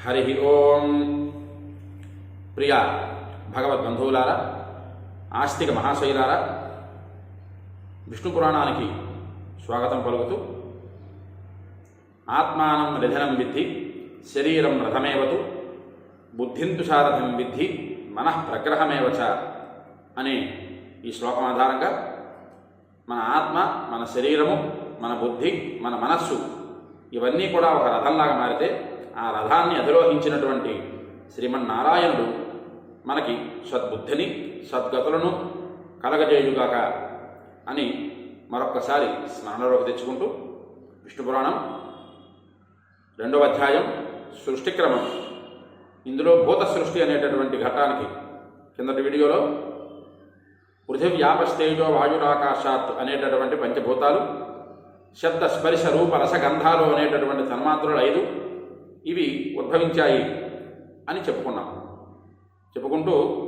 హరి ఓం ప్రియ భగవద్బంధువులారా ఆస్తిక మహాశైలారా విష్ణు పురాణానికి స్వాగతం పలుకుతూ ఆత్మానం నిధనం విద్ధి శరీరం రథమేవతు బుద్ధింతు సారథం విద్ధి మనః ప్రగ్రహమేవచ అనే ఈ శ్లోకం ఆధారంగా మన ఆత్మ మన శరీరము మన బుద్ధి మన మనస్సు ఇవన్నీ కూడా ఒక రథంలాగా మారితే ఆ రథాన్ని అధిరోహించినటువంటి శ్రీమన్నారాయణుడు మనకి సద్బుద్ధిని సద్గతులను కలగజేయుగాక అని మరొక్కసారి స్మరణలోకి తెచ్చుకుంటూ విష్ణు పురాణం రెండవ అధ్యాయం సృష్టిక్రమం ఇందులో భూత సృష్టి అనేటటువంటి ఘట్టానికి కిందటి వీడియోలో పృథివ్యాపస్తేజో వాయురాకాశాత్ అనేటటువంటి పంచభూతాలు శబ్ద స్పర్శ రూప రసగంధాలు అనేటటువంటి తన్మాత్రలు ఐదు ఇవి ఉద్భవించాయి అని చెప్పుకున్నాం. చెప్పుకుంటూ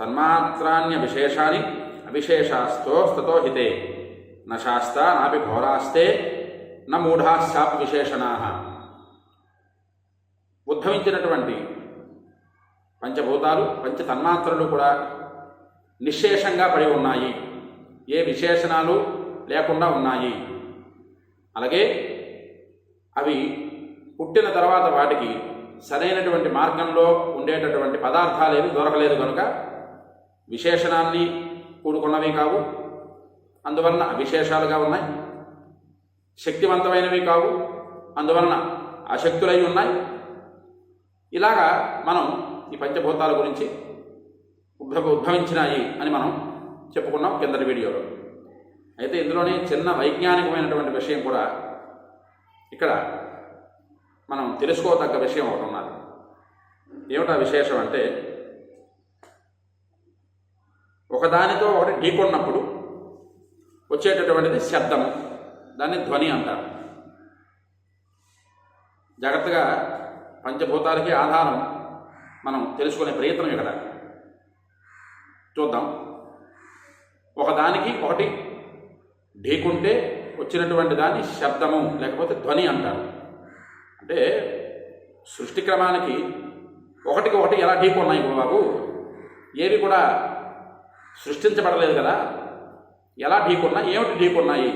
తన్మాత్రాన్య విశేషాన్ని అవిశేషాస్తో స్థతో హితే న నాపి ఘోరాస్తే న మూఢాశ్చాప్ విశేషణా. ఉద్భవించినటువంటి పంచభూతాలు పంచ తన్మాత్రలు కూడా నిశ్శేషంగా పడి ఉన్నాయి. ఏ విశేషణాలు లేకుండా ఉన్నాయి. అలాగే అవి పుట్టిన తర్వాత వాటికి సరైనటువంటి మార్గంలో ఉండేటటువంటి పదార్థాలు ఏమి దొరకలేదు కనుక విశేషణాన్ని కూడుకున్నవి కావు. అందువలన అవిశేషాలుగా ఉన్నాయి. శక్తివంతమైనవి కావు. అందువలన అశక్తులై ఉన్నాయి. ఇలాగా మనం ఈ పంచభూతాల గురించి ఉద్భవ ఉద్భవించినాయి అని మనం చెప్పుకున్నాం కిందటి వీడియోలో. అయితే ఇందులోనే చిన్న వైజ్ఞానికమైనటువంటి విషయం కూడా ఇక్కడ మనం తెలుసుకోదగ్గ విషయం ఒకటి ఉన్నది. ఏమిటా విశేషం అంటే ఒకదానితో ఒకటి ఢీకొన్నప్పుడు వచ్చేటటువంటిది శబ్దము దాన్ని ధ్వని అంటారు. జాగ్రత్తగా పంచభూతాలకి ఆధారం మనం తెలుసుకునే ప్రయత్నం ఇక్కడ చూద్దాం. ఒకదానికి ఒకటి ఢీకుంటే వచ్చినటువంటి దాన్ని శబ్దము లేకపోతే ధ్వని అంటారు. అంటే సృష్టి క్రమానికి ఒకటికి ఒకటి ఎలా ఢీకొన్నాయి బాబు ఏవి కూడా సృష్టించబడలేదు కదా? ఎలా ఢీకొన్నాయి ఏమిటి ఢీకొన్నాయి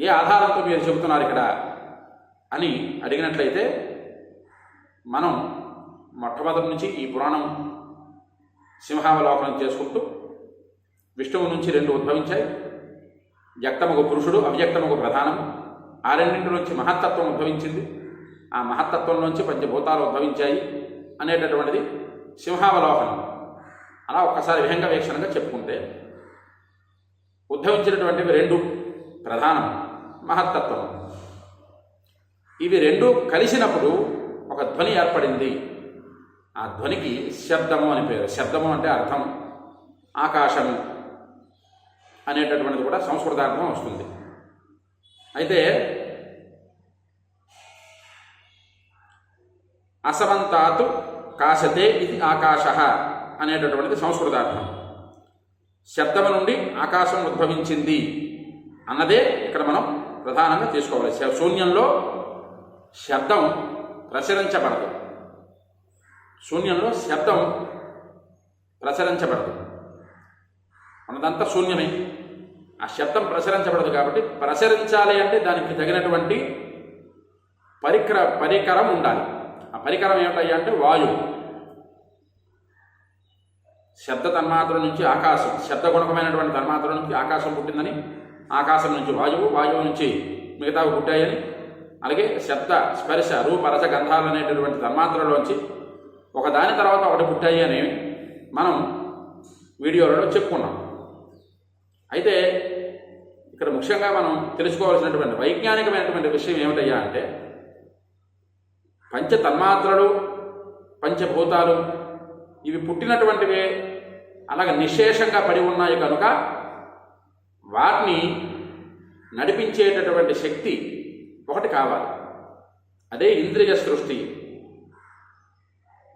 ఏ ఆధారంతో మీరు చెబుతున్నారు ఇక్కడ? అని అడిగినట్లయితే మనం మొట్టమొదటి నుంచి ఈ పురాణం సింహావలోకనం చేసుకుంటూ విష్ణువు నుంచి రెండు ఉద్భవించాయి. వ్యక్తమగు పురుషుడు అవ్యక్తమగు ప్రధానము. ఆ రెండింటి నుంచి మహత్తత్వం ఉద్భవించింది. ఆ మహత్తత్వం నుంచి పంచభూతాలు ఉద్భవించాయి అనేటటువంటిది సింహావలోకనం. అలా ఒక్కసారి విహంగ వీక్షణంగా చెప్పుకుంటే ఉద్భవించినటువంటివి రెండు ప్రధానం మహత్తత్వం. ఇవి రెండు కలిసినప్పుడు ఒక ధ్వని ఏర్పడింది. ఆ ధ్వనికి శబ్దము అని పేరు. శబ్దము అంటే అర్థం ఆకాశము అనేటటువంటిది కూడా సంస్కృతార్థం వస్తుంది. అయితే అసవంతాతు కాశతే ఇది ఆకాశ అనేటటువంటిది సంస్కృతార్థం. శబ్దము నుండి ఆకాశం ఉద్భవించింది అన్నదే ఇక్కడ మనం ప్రధానంగా తీసుకోవాలి శూన్యంలో శబ్దం ప్రసరించబడదు శూన్యంలో శబ్దం ప్రసరించబడదు మనదంతా శూన్యమే. ఆ శబ్దం ప్రసరించబడదు కాబట్టి ప్రసరించాలి అంటే దానికి తగినటువంటి పరికర పరికరం ఉండాలి. ఆ పరికరం ఏమిటయ్యా అంటే వాయువు. శబ్ద తన్మాత్ర నుంచి ఆకాశం. శబ్ద గుణకమైనటువంటి తన్మాత్ర నుంచి ఆకాశం పుట్టిందని ఆకాశం నుంచి వాయువు వాయువు నుంచి మిగతావి పుట్టాయని అలాగే శబ్ద స్పర్శ రూపరస గంధాలు అనేటటువంటి తన్మాత్రలోంచి ఒక దాని తర్వాత ఒకటి పుట్టాయి అని మనం వీడియోలలో చెప్పుకున్నాం. అయితే ఇక్కడ ముఖ్యంగా మనం తెలుసుకోవాల్సినటువంటి వైజ్ఞానికమైనటువంటి విషయం ఏమిటయ్యా అంటే పంచ తన్మాత్రలు పంచభూతాలు ఇవి పుట్టినటువంటివే అలాగ నిశేషంగా పడి ఉన్నాయి కనుక వాటిని నడిపించేటటువంటి శక్తి ఒకటి కావాలి. అదే ఇంద్రియ సృష్టి.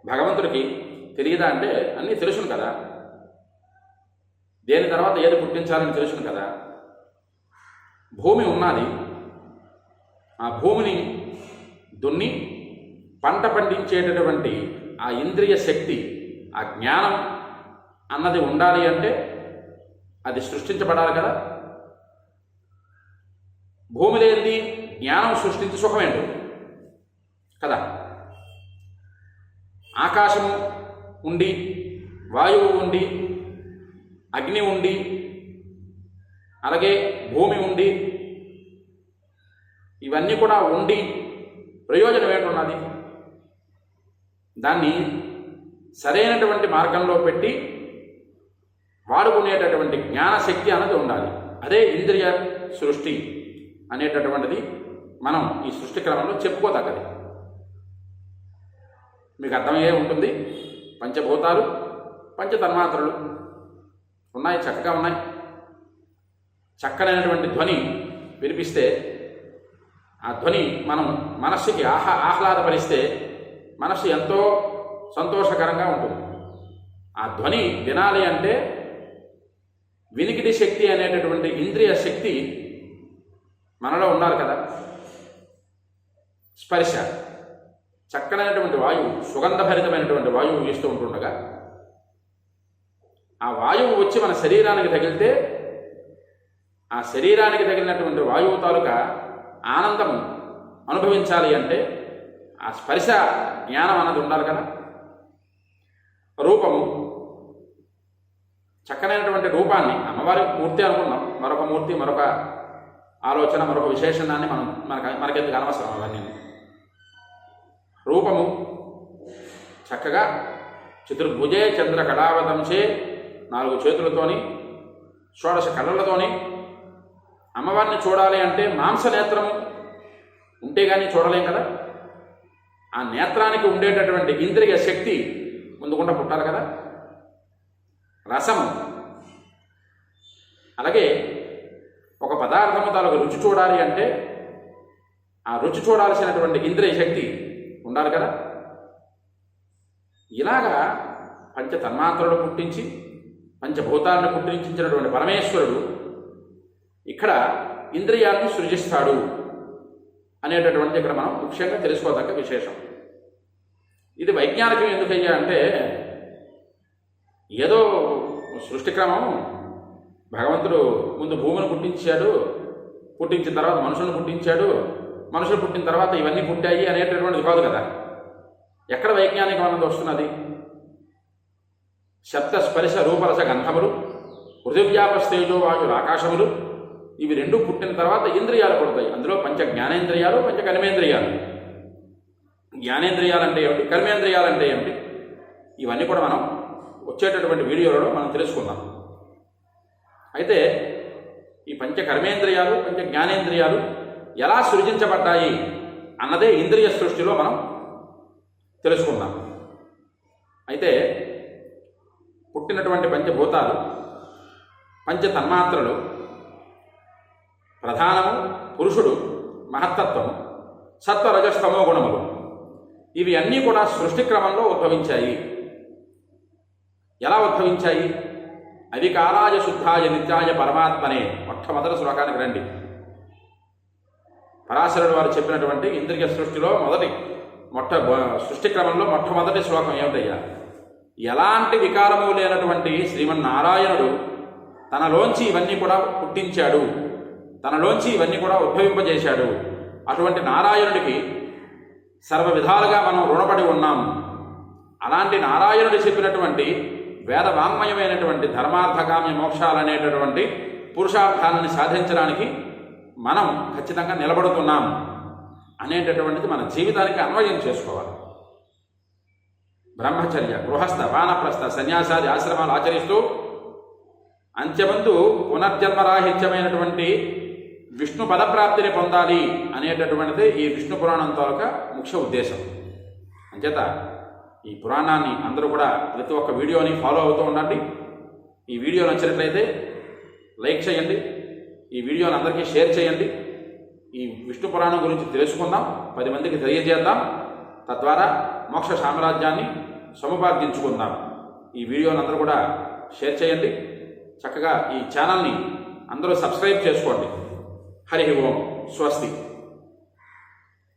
భగవంతుడికి తెలియదా అంటే అన్నీ తెలుసును కదా. దేని తర్వాత ఏది పుట్టించాలని తెలుసును కదా. భూమి ఉన్నది. ఆ భూమిని దున్ని పంట పండించేటటువంటి ఆ ఇంద్రియ శక్తి ఆ జ్ఞానం అన్నది ఉండాలి అంటే అది సృష్టించబడాలి కదా. భూమి లేనిది జ్ఞానం సృష్టించి సుఖమేంటి కదా. ఆకాశము ఉండి వాయువు ఉండి అగ్ని ఉండి అలాగే భూమి ఉండి ఇవన్నీ కూడా ఉండి ప్రయోజనం ఏంటున్నది దాన్ని సరైనటువంటి మార్గంలో పెట్టి వాడుకునేటటువంటి జ్ఞానశక్తి అన్నది ఉండాలి. అదే ఇంద్రియ సృష్టి అనేటటువంటిది మనం ఈ సృష్టి క్రమంలో చెప్పుకోదగ్గది. మీకు అర్థమయ్యే ఉంటుంది. పంచభూతాలు పంచతన్మాత్రలు ఉన్నాయి చక్కగా ఉన్నాయి. చక్కనైనటువంటి ధ్వని వినిపిస్తే ఆ ధ్వని మనం మనస్సుకి ఆహ్లా ఆహ్లాదపరిస్తే మనస్సు ఎంతో సంతోషకరంగా ఉంటుంది. ఆ ధ్వని వినాలి అంటే వినికిడి శక్తి అనేటటువంటి ఇంద్రియ శక్తి మనలో ఉండాలి కదా. స్పర్శ చక్కనైనటువంటి వాయువు సుగంధభరితమైనటువంటి వాయువు వీస్తూ ఉంటుండగా ఆ వాయువు వచ్చి మన శరీరానికి తగిలితే ఆ శరీరానికి తగిలినటువంటి వాయువు తాలూకా ఆనందం అనుభవించాలి అంటే ఆ స్పర్శ జ్ఞానం అన్నది ఉండాలి కదా. రూపము చక్కనైనటువంటి రూపాన్ని అమ్మవారి మూర్తి అనుకున్నాం మరొక మూర్తి మరొక ఆలోచన మరొక విశేషణాన్ని మనం మనకు మనకెందుకు అనవసరం అవన్నీ. రూపము చక్కగా చతుర్భుజే చంద్ర కళావతంశే నాలుగు చేతులతోని షోడశ కళ్ళలతోని అమ్మవారిని చూడాలి అంటే మాంస నేత్రము ఉంటే కానీ చూడలేం కదా. ఆ నేత్రానికి ఉండేటటువంటి ఇంద్రియ శక్తి ముందుకుండా పుట్టాలి కదా? రసము అలాగే ఒక పదార్థము తాలూకు రుచి చూడాలి అంటే ఆ రుచి చూడాల్సినటువంటి ఇంద్రియ శక్తి ఉండాలి కదా? ఇలాగా పంచ తన్మాత్రలు పుట్టించి పంచభూతాలను పుట్టించినటువంటి పరమేశ్వరుడు ఇక్కడ ఇంద్రియాలను సృజిస్తాడు. అనేటటువంటిది ఇక్కడ మనం ముఖ్యంగా తెలుసుకోదగ్గ విశేషం. ఇది వైజ్ఞానికం ఎందుకయ్యా అంటే ఏదో సృష్టి క్రమం భగవంతుడు ముందు భూమిని పుట్టించాడు పుట్టించిన తర్వాత మనుషులను పుట్టించాడు మనుషులు పుట్టిన తర్వాత ఇవన్నీ పుట్టాయి అనేటటువంటిది కాదు కదా. ఎక్కడ వైజ్ఞానికం అన్నది వస్తున్నది? శబ్ద స్పర్శ రూపరస గంధములు పృథివ్యాపస్తేజో వాయువులు ఆకాశములు ఇవి రెండు పుట్టిన తర్వాత ఇంద్రియాలు పుడతాయి. అందులో పంచ జ్ఞానేంద్రియాలు పంచ కర్మేంద్రియాలు. జ్ఞానేంద్రియాలు అంటే ఏమిటి? కర్మేంద్రియాలు అంటే ఏమిటి? ఇవన్నీ కూడా మనం వచ్చేటటువంటి వీడియోలలో మనం తెలుసుకుందాం. అయితే ఈ పంచ కర్మేంద్రియాలు పంచ జ్ఞానేంద్రియాలు ఎలా సృజించబడ్డాయి అన్నదే ఇంద్రియ సృష్టిలో మనం తెలుసుకుందాం. అయితే పుట్టినటువంటి పంచభూతాలు పంచ తన్మాత్రలు ప్రధానము పురుషుడు మహత్తత్వము సత్వరజస్తమో గుణములు. ఇవి అన్నీ కూడా సృష్టి క్రమంలో ఉద్భవించాయి. ఎలా ఉద్భవించాయి? అధికారాయ శుద్ధాయ నిత్యాయ పరమాత్మనే. మొట్టమొదటి శ్లోకానికి రండి. పరాశరుడు వారు చెప్పినటువంటి ఇంద్రియ సృష్టిలో మొదటి మొట్ట సృష్టి క్రమంలో మొట్టమొదటి శ్లోకం ఏమిటయ్యా? ఎలాంటి వికారము లేనటువంటి శ్రీమన్నారాయణుడు తనలోంచి ఇవన్నీ కూడా పుట్టించాడు. తనలోంచి ఇవన్నీ కూడా ఉద్భవింపజేశాడు. అటువంటి నారాయణుడికి సర్వ విధాలుగా మనం రుణపడి ఉన్నాం. అలాంటి నారాయణుడు చెప్పినటువంటి వేద వాంగ్మయమైనటువంటి ధర్మార్థకామ్య మోక్షాలనేటటువంటి పురుషార్థాలను సాధించడానికి మనం ఖచ్చితంగా నిలబడుతున్నాం అనేటటువంటిది మన జీవితానికి అన్వయం చేసుకోవాలి. బ్రహ్మచర్య గృహస్థ వానప్రస్థ సన్యాసాది ఆశ్రమాలు ఆచరిస్తూ అంత్యమందు పునర్జన్మరాహిత్యమైనటువంటి విష్ణు పదప్రాప్తిని పొందాలి అనేటటువంటిది ఈ విష్ణు పురాణం తాలూక ముఖ్య ఉద్దేశం. అంచేత ఈ పురాణాన్ని అందరూ కూడా ప్రతి ఒక్క వీడియోని ఫాలో అవుతూ ఉండండి. ఈ వీడియో నచ్చినట్లయితే లైక్ చేయండి. ఈ వీడియోని అందరికీ షేర్ చేయండి. ఈ విష్ణు పురాణం గురించి తెలుసుకుందాం. పది మందికి తెలియజేద్దాం. తద్వారా మోక్ష సామ్రాజ్యాన్ని సముపార్జించుకుందాం. ఈ వీడియోని అందరూ కూడా షేర్ చేయండి. చక్కగా ఈ ఛానల్ని అందరూ సబ్స్క్రైబ్ చేసుకోండి. హరి ఓం స్వస్తి